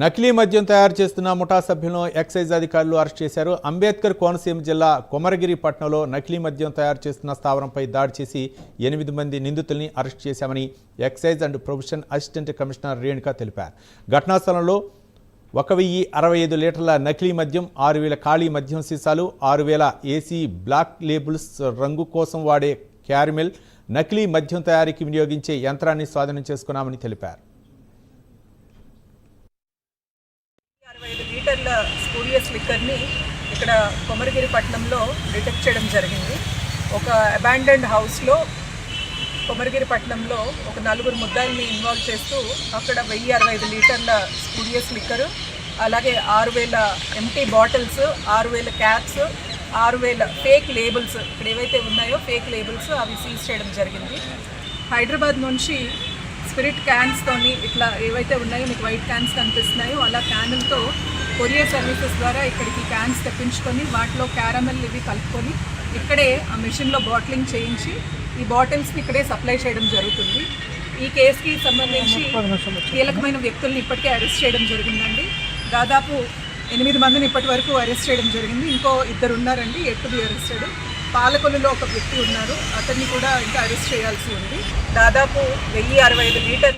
నకిలీ మద్యం తయారు చేస్తున్న ముఠా సభ్యులను ఎక్సైజ్ అధికారులు అరెస్ట్ చేశారు. అంబేద్కర్ కోనసీమ జిల్లా కొమరగిరి పట్టణంలో నకిలీ మద్యం తయారు చేస్తున్న స్థావరంపై దాడి చేసి ఎనిమిది మంది నిందితుల్ని అరెస్ట్ చేశామని excise and prohibition assistant commissioner Renuka తెలిపారు. ఘటనా స్థలంలో ఒక వెయ్యి అరవై ఐదు లీటర్ల నకిలీ మద్యం ఆరు వేల ఖాళీ మద్యం సీసాలు ఆరు వేల ఏసీ బ్లాక్ లేబుల్స్ రంగు కోసం వాడే క్యారమెల్ నకిలీ మద్యం తయారీకి వినియోగించే యంత్రాన్ని స్వాధీనం చేసుకున్నామని తెలిపారు అరవై ఐదు లీటర్ల స్పూరియస్ లిక్కర్ని ఇక్కడ కొమరగిరి పట్టణంలో డిటెక్ట్ చేయడం జరిగింది. ఒక అబాండెండ్ హౌస్లో కొమరగిరి పట్టణంలో ఒక నలుగురు ముద్దాయిల్ని ఇన్వాల్వ్ చేస్తూ అక్కడ వెయ్యి అరవై ఐదు లీటర్ల స్పూరియస్ లిక్కరు అలాగే ఆరు వేల ఎంటీ బాటిల్స్ ఆరు వేల క్యాప్స్ ఆరు వేల ఫేక్ లేబుల్స్ ఇక్కడ ఏవైతే ఉన్నాయో ఫేక్ లేబుల్స్ అవి సీజ్ చేయడం జరిగింది. హైదరాబాద్ నుంచి స్పిరిట్ క్యాన్స్తోని ఇట్లా ఏవైతే ఉన్నాయో మీకు వైట్ క్యాన్స్ కనిపిస్తున్నాయో అలా క్యానులతో కొరియర్ సర్వీసెస్ ద్వారా ఇక్కడికి క్యాన్స్ తెప్పించుకొని వాటిలో క్యారమెల్ ఇవి కలుపుకొని ఇక్కడే ఆ మిషన్లో బాటిలింగ్ చేయించి ఈ బాటిల్స్ని ఇక్కడే సప్లై చేయడం జరుగుతుంది. ఈ కేసుకి సంబంధించి కీలకమైన వ్యక్తుల్ని ఇప్పటికే అరెస్ట్ చేయడం జరిగిందండి. దాదాపు ఎనిమిది మందిని ఇప్పటి వరకు అరెస్ట్ చేయడం జరిగింది. ఇంకో ఇద్దరు ఉన్నారండి ఎట్ అరెస్ట్ బి అరెస్టెడ్ పాలకొల్లులో ఒక వ్యక్తి ఉన్నారు. అతన్ని కూడా ఇంకా అరెస్ట్ చేయాల్సి ఉంది. దాదాపు వెయ్యి అరవై ఐదు మీటర్లు